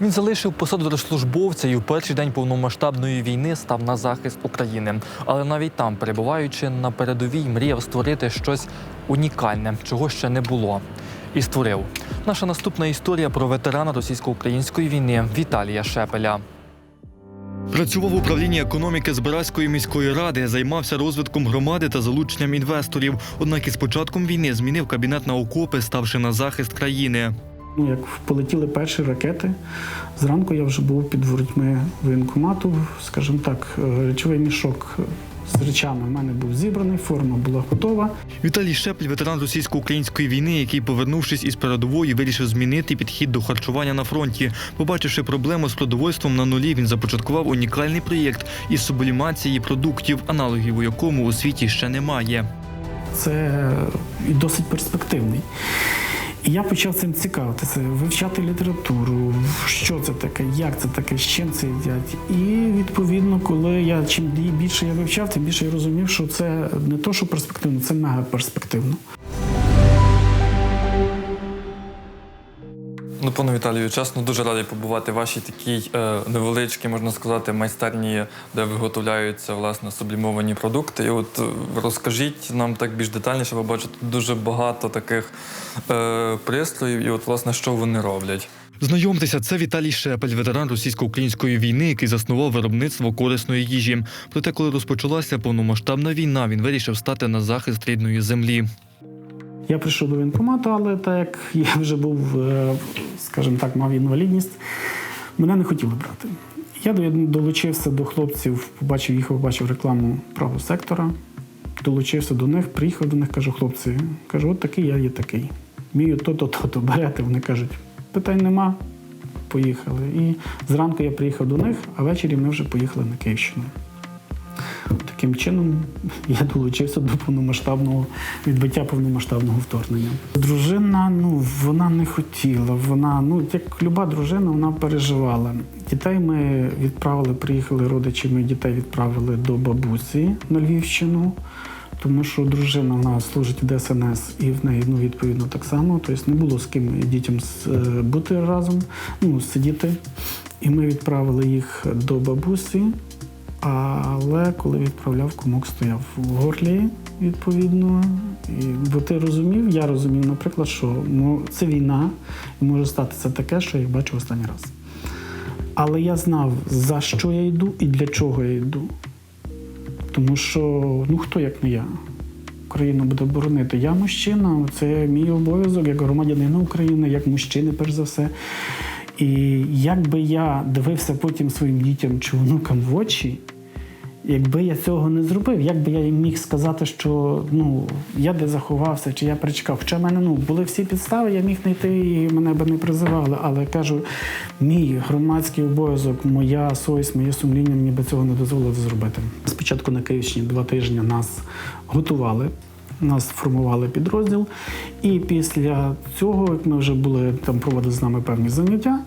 Він залишив посаду держслужбовця і у перший день повномасштабної війни став на захист України. Але навіть там, перебуваючи на передовій, мріяв створити щось унікальне, чого ще не було. І створив. Наша наступна історія про ветерана російсько-української війни Віталія Шепеля. Працював в управлінні економіки Збиразької міської ради, займався розвитком громади та залученням інвесторів. Однак із початком війни змінив кабінет на окопи, ставши на захист країни. Ну, як полетіли перші ракети, зранку я вже був під воротьми воєнкомату, скажімо так, е, речовий мішок з речами в мене був зібраний, форма була готова. Віталій Шепель, ветеран російсько-української війни, який, повернувшись із передової, вирішив змінити підхід до харчування на фронті. Побачивши проблему з продовольством на нулі, він започаткував унікальний проєкт із сублімації продуктів, аналогів у якому у світі ще немає. Це досить перспективний. Я почав цим цікавитися, вивчати літературу, що це таке, як це таке, з чим це їдять. І відповідно, коли я чим більше я вивчав, тим більше я розумів, що це не то, що перспективно, це мега перспективно. Ну, пане Віталію, чесно, дуже радий побувати в вашій такій е, невеличкій, можна сказати, майстерні, де виготовляються власне сублімовані продукти. І от е, розкажіть нам так більш детальніше, ви бачите дуже багато таких е, пристроїв, і от власне що вони роблять. Знайомтеся, це Віталій Шепель, ветеран російсько-української війни, який заснував виробництво корисної їжі. Проте, коли розпочалася повномасштабна війна, він вирішив стати на захист рідної землі. Я прийшов до воєнкомату, але так як я вже був, е, скажімо так, мав інвалідність, мене не хотіли брати. Я долучився до хлопців, побачив їх, побачив рекламу правого сектора, долучився до них, приїхав до них, кажу, хлопці, кажу, от такий я є такий. Вмію то-то, то-то берете. Вони кажуть, питань нема, поїхали. І зранку я приїхав до них, а ввечері ми вже поїхали на Київщину. Таким чином я долучився до повномасштабного відбиття повномасштабного вторгнення. Дружина, ну вона не хотіла. Вона, ну як люба дружина, вона переживала. Дітей ми відправили, приїхали родичі. Ми дітей відправили до бабусі на Львівщину. Тому що дружина вона служить в ДСНС і в неї ну, відповідно так само. Тобто не було з ким дітям е, бути разом, ну, сидіти. І ми відправили їх до бабусі. Але коли відправляв, комок стояв в горлі, відповідно. І, бо ти розумів, я розумів, наприклад, що ну, це війна, і може статися таке, що я бачив останній раз. Але я знав, за що я йду і для чого я йду. Тому що ну хто як не я? Україну буде боронити. Я мужчина, це мій обов'язок як громадянина України, як мужчини, перш за все. І як би я дивився потім своїм дітям чи внукам в очі, якби я цього не зробив, як би я їм міг сказати, що ну я де заховався, чи я перечекав. Хоча в мене ну були всі підстави, я міг знайти і мене би не призивали. Але кажу, мій громадський обов'язок, моя совість, моє сумління мені би цього не дозволило зробити. Спочатку на Київщині два тижні нас готували. Нас формували підрозділ, і після цього, як ми вже були там, проводили з нами певні заняття.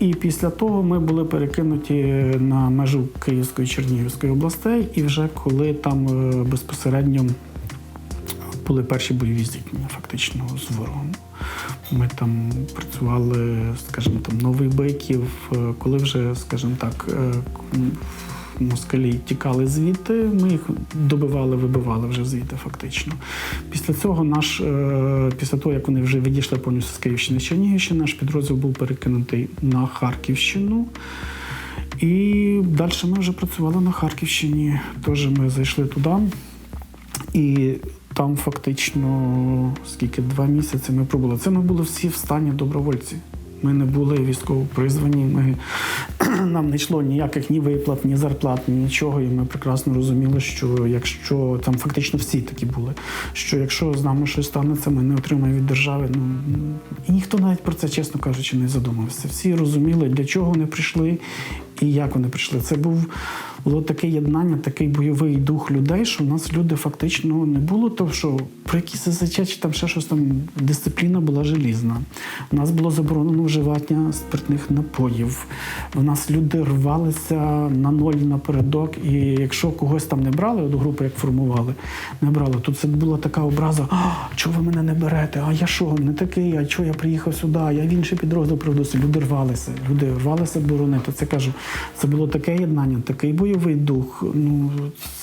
І після того ми були перекинуті на межу Київської Чернігівської областей, і вже коли там е, безпосередньо були перші бойові зіткнення фактично з ворогом. Ми там працювали, скажімо, там новий бойків, е, коли вже, скажімо так, е, москалі тікали звідти, ми їх добивали, вибивали вже звідти фактично. Після цього наш, е, після того, як вони вже відійшли повністю з Київщини Чернігівщини, наш підрозділ був перекинутий на Харківщину. І далі ми вже працювали на Харківщині. Теж ми зайшли туди. І там фактично скільки два місяці ми пробули. Це ми були всі в стані добровольці. Ми не були військово призвані. Ми нам не йшло ніяких ні виплат, ні зарплат, ні нічого. І ми прекрасно розуміли, що якщо там фактично всі такі були, що якщо з нами щось станеться, ми не отримаємо від держави. Ну і ніхто навіть про це, чесно кажучи, не задумався. Всі розуміли, для чого вони прийшли і як вони прийшли. Це був було таке єднання, такий бойовий дух людей, що в нас люди фактично не було того, що про якісь СЗЧ там ще щось там дисципліна була желізна. У нас було заборонено вживання спиртних напоїв. У нас люди рвалися на ноль напередок, і якщо когось там не брали, от групи як формували, не брали, то це була така образа: чого ви мене не берете? А я що, не такий? А чого я приїхав сюди? Я в інший підрозділ приведуся. Люди рвалися, люди рвалися боронити. Це кажу, це було таке єднання, такий бойовий дух. Ну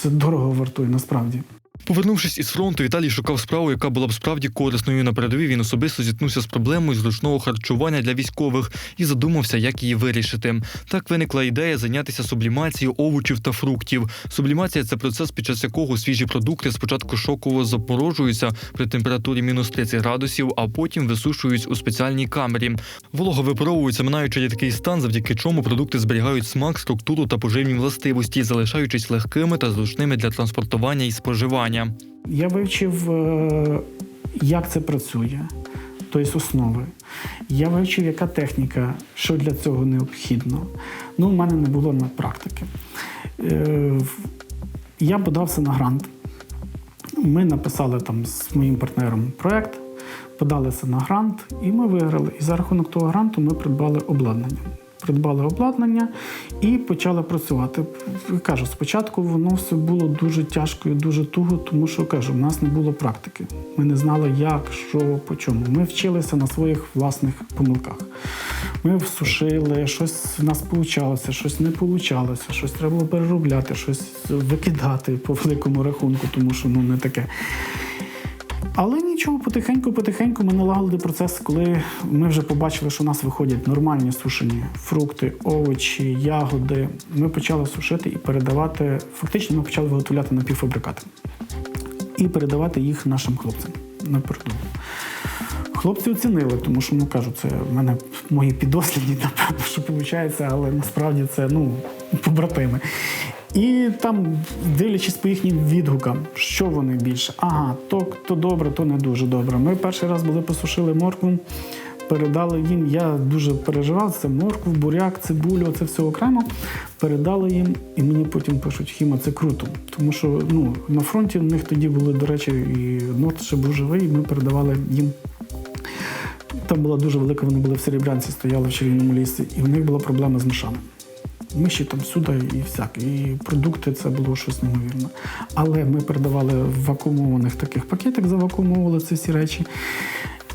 це дорого вартує насправді. Повернувшись із фронту, Віталій шукав справу, яка була б справді корисною на передовій. Він особисто зіткнувся з проблемою зручного харчування для військових і задумався, як її вирішити. Так виникла ідея зайнятися сублімацією овочів та фруктів. Сублімація це процес, під час якого свіжі продукти спочатку шоково заморожуються при температурі мінус 30 градусів, а потім висушують у спеціальній камері. Волога випаровується, минаючи такий стан, завдяки чому продукти зберігають смак, структуру та поживні властивості, залишаючись легкими та зручними для транспортування і споживання. Я вивчив, е, як це працює, тобто основи. Я вивчив, яка техніка, що для цього необхідно. Ну, в мене не було на практики. Е, Я подався на грант. Ми написали там з моїм партнером проєкт, подалися на грант, і ми виграли. І за рахунок того гранту ми придбали обладнання. Придбали обладнання і почали працювати. Кажу, спочатку воно все було дуже тяжко і дуже туго, тому що кажу, в нас не було практики. Ми не знали, як, що, по чому. Ми вчилися на своїх власних помилках. Ми сушили, щось в нас вийшло, щось не вийшло, щось треба було переробляти, щось викидати по великому рахунку, тому що ну не таке. Але нічого, потихеньку-потихеньку ми налагодили процес, коли ми вже побачили, що у нас виходять нормальні сушені фрукти, овочі, ягоди. Ми почали сушити і передавати. Фактично, ми почали виготовляти напівфабрикати і передавати їх нашим хлопцям на передову. Хлопці оцінили, тому що ну кажу, це в мене мої підослідні, напевно, що виходить, але насправді це ну побратими. І там, дивлячись по їхнім відгукам, що вони більше. Ага, то, то добре, то не дуже добре. Ми перший раз були посушили моркву, передали їм. Я дуже переживав це моркву, буряк, цибулю, це все окремо. Передали їм, і мені потім пишуть, Хіма, це круто. Тому що ну, на фронті в них тоді були, до речі, і нот ще був живий, і ми передавали їм там була дуже велика, вони були в Серебрянці, стояли в Червоному лісі, і в них була проблема з мишами. Миші там сюди і всяк. І продукти це було щось неймовірне. Але ми передавали в вакуумованих таких пакетах, завакуумовували ці всі речі.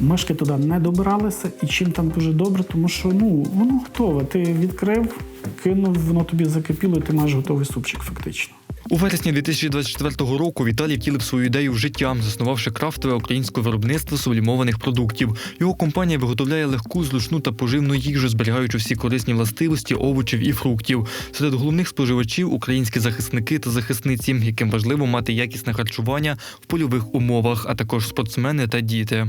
Мишки туди не добиралися, і чим там дуже добре, тому що ну, воно готове. Ти відкрив, кинув, воно тобі закипіло, і ти маєш готовий супчик фактично. У вересні 2024 року Віталій втілив свою ідею в життя, заснувавши крафтове українське виробництво сублімованих продуктів. Його компанія виготовляє легку, зручну та поживну їжу, зберігаючи всі корисні властивості овочів і фруктів. Серед головних споживачів українські захисники та захисниці, яким важливо мати якісне харчування в польових умовах, а також спортсмени та діти.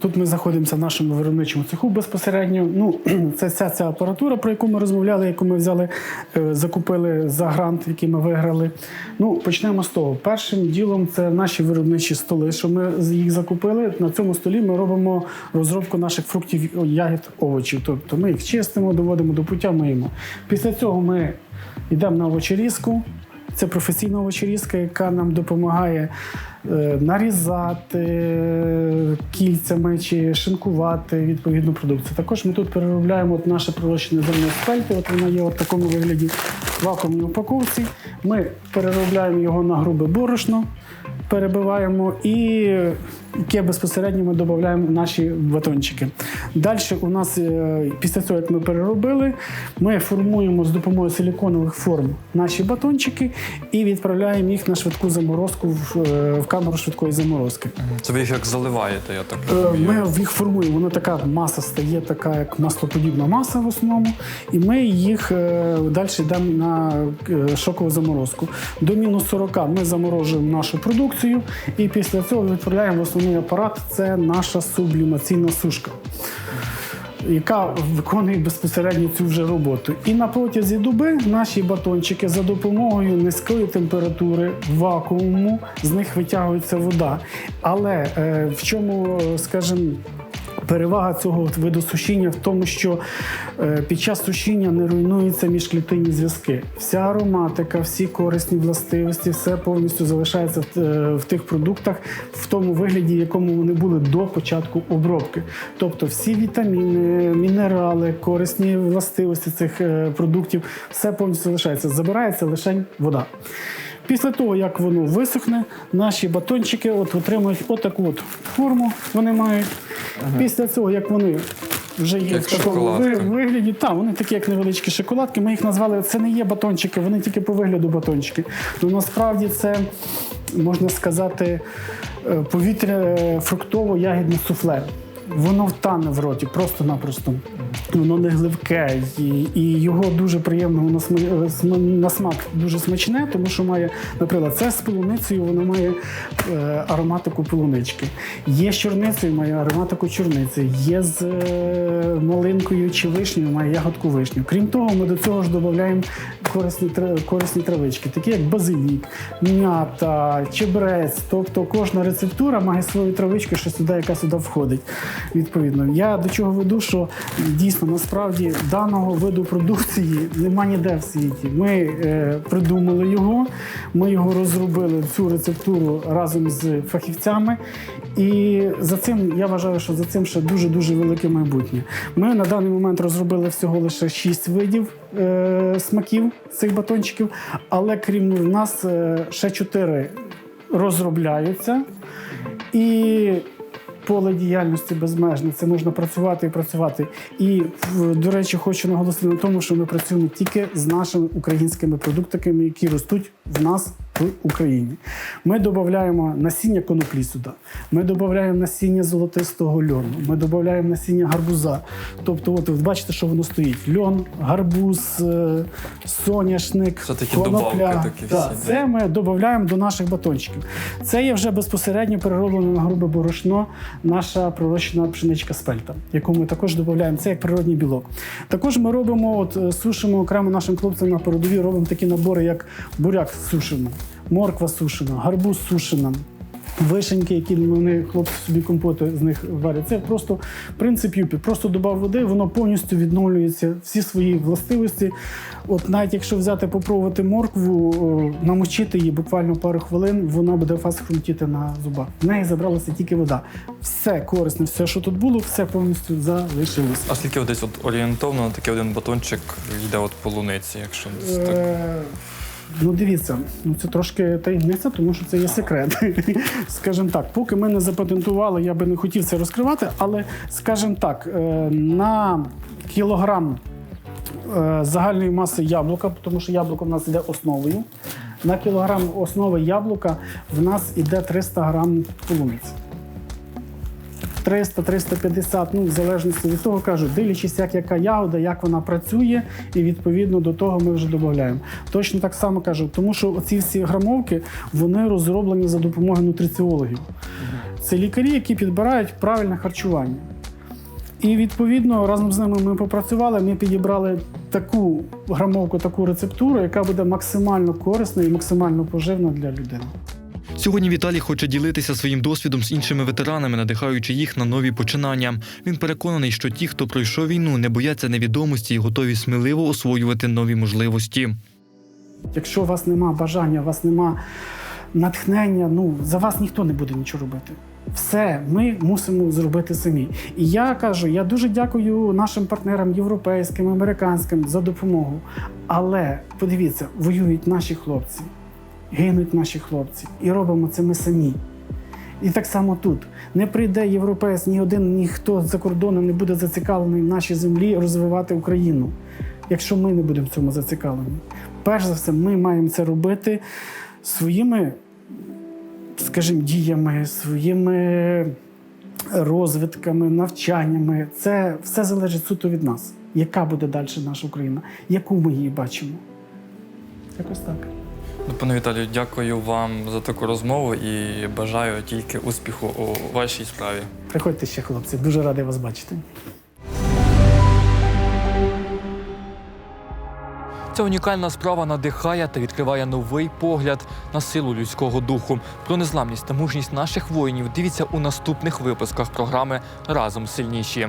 Тут ми знаходимося в нашому виробничому цеху безпосередньо. Ну, це вся ця апаратура, про яку ми розмовляли, яку ми взяли, е, закупили за грант, який ми виграли. Ну, почнемо з того. Першим ділом це наші виробничі столи, що ми їх закупили. На цьому столі ми робимо розробку наших фруктів, ягід, овочів. Тобто ми їх чистимо, доводимо до пуття, миємо. Після цього ми йдемо на овочерізку. Це професійна овочерізка, яка нам допомагає е, нарізати кільцями чи шинкувати відповідну продукцію. Також ми тут переробляємо от наше пророщене зерно з. От воно є в такому вигляді в вакуумній упаковці. Ми переробляємо його на грубе борошно, перебиваємо і яке безпосередньо ми додаємо в наші батончики. Далі у нас е, після цього, як ми переробили, ми формуємо з допомогою силіконових форм наші батончики і відправляємо їх на швидку заморозку в, е, в камеру швидкої заморозки. Це ви їх як заливаєте, я так Е, розумію. Ми їх формуємо, воно така маса стає, така як маслоподібна маса в основному, і ми їх далі йдемо на шокову заморозку. До мінус 40 ми заморожуємо нашу продукцію, і після цього відправляємо в основний апарат. Це наша сублімаційна сушка. Яка виконує безпосередньо цю вже роботу. І на протязі доби наші батончики за допомогою низької температури вакууму з них витягується вода. Але е, в чому, е, скажімо, Перевага цього виду сушіння в тому, що е, під час сушіння не руйнуються міжклітинні зв'язки. Вся ароматика, всі корисні властивості, все повністю залишається в, е, в тих продуктах в тому вигляді, якому вони були до початку обробки. Тобто всі вітаміни, мінерали, корисні властивості цих е, продуктів, все повністю залишається. Забирається лише вода. Після того, як воно висохне, наші батончики от отримують отаку от форму. Вони мають. Після цього, як вони вже є Як в такому ви- вигляді, так, вони такі, як невеличкі шоколадки. Ми їх назвали, це не є батончики, вони тільки по вигляду батончики. Ну насправді це можна сказати е, повітря фруктово-ягідне суфле. Воно втане в роті просто-напросто. Воно не гливке, і, і його дуже приємно е, на смак дуже смачне, тому що має, наприклад, це з полуницею, воно має е, ароматику полунички. Є з чорницею, має ароматику чорниці. Є з е, малинкою чи вишнею, має ягодку вишню. Крім того, ми до цього ж додаємо корисні, корисні травички, такі як базилік, м'ята, чебрець. Тобто кожна рецептура має свою травичку, що сюди, яка сюди входить. Відповідно, я до чого веду, що дійсно насправді даного виду продукції нема ніде в світі. Ми е, придумали його, ми його розробили цю рецептуру разом з фахівцями. І за цим я вважаю, що за цим ще дуже дуже велике майбутнє. Ми на даний момент розробили всього лише 6 видів е, смаків цих батончиків, але крім нас е, ще 4 розробляються. І поле діяльності безмежне. Це можна працювати і працювати. І до речі, хочу наголосити на тому, що ми працюємо тільки з нашими українськими продуктами, які ростуть в нас в Україні. Ми додаємо насіння коноплі сюди. Ми додаємо насіння золотистого льону. Ми додаємо насіння гарбуза. Тобто, от ви бачите, що воно стоїть: льон, гарбуз, е, соняшник, Це такі конопля. такі всі, Так, да. це ми додаємо до наших батончиків. Це є вже безпосередньо перероблено на грубе борошно наша пророщена пшеничка спельта, яку ми також додаємо. Це як природній білок. Також ми робимо, от е, сушимо окремо нашим хлопцям на передовій, робимо такі набори, як буряк сушимо, морква сушена, гарбуз сушена. Вишеньки, які вони хлопці собі компоти з них варять. Це просто принцип юпі. Просто додав води, воно повністю відновлюється всі свої властивості. От навіть якщо взяти попробувати моркву, намочити її буквально пару хвилин, вона буде вас хрумтіти на зубах. В неї забралася тільки вода. Все корисне, все, що тут було, все повністю залишилось. А скільки десь от орієнтовно на такий один батончик йде от полуниці, якщо десь так. Ну, дивіться, ну це трошки таємниця, тому що це є секрет. скажімо так, поки ми не запатентували, я би не хотів це розкривати, але скажімо так, е, на кілограм е, загальної маси яблука, тому що яблуко в нас йде основою. На кілограм основи яблука в нас йде 300 грам полуниці. 300-350, ну в залежності від того кажуть, дивлячись, як яка ягода, як вона працює, і відповідно до того ми вже додаємо. Точно так само кажу, тому що оці всі грамовки вони розроблені за допомогою нутриціологів. Це лікарі, які підбирають правильне харчування. І відповідно разом з ними ми попрацювали. Ми підібрали таку грамовку, таку рецептуру, яка буде максимально корисна і максимально поживна для людини. Сьогодні Віталій хоче ділитися своїм досвідом з іншими ветеранами, надихаючи їх на нові починання. Він переконаний, що ті, хто пройшов війну, не бояться невідомості і готові сміливо освоювати нові можливості. Якщо у вас нема бажання, у вас нема натхнення, ну за вас ніхто не буде нічого робити. Все ми мусимо зробити самі. І я кажу, я дуже дякую нашим партнерам європейським, американським за допомогу. Але подивіться, воюють наші хлопці, гинуть наші хлопці, і робимо це ми самі. І так само тут не прийде європейць, ні один, ніхто за кордоном не буде зацікавлений в нашій землі розвивати Україну, якщо ми не будемо в цьому зацікавлені. Перш за все, ми маємо це робити своїми, скажімо, діями, своїми розвитками, навчаннями. Це все залежить суто від нас. Яка буде далі наша Україна, яку ми її бачимо? Якось так. Ну, пане Віталію, дякую вам за таку розмову і бажаю тільки успіху у вашій справі. Приходьте ще, хлопці, дуже радий вас бачити. Ця унікальна справа надихає та відкриває новий погляд на силу людського духу. Про незламність та мужність наших воїнів дивіться у наступних випусках програми Разом сильніші.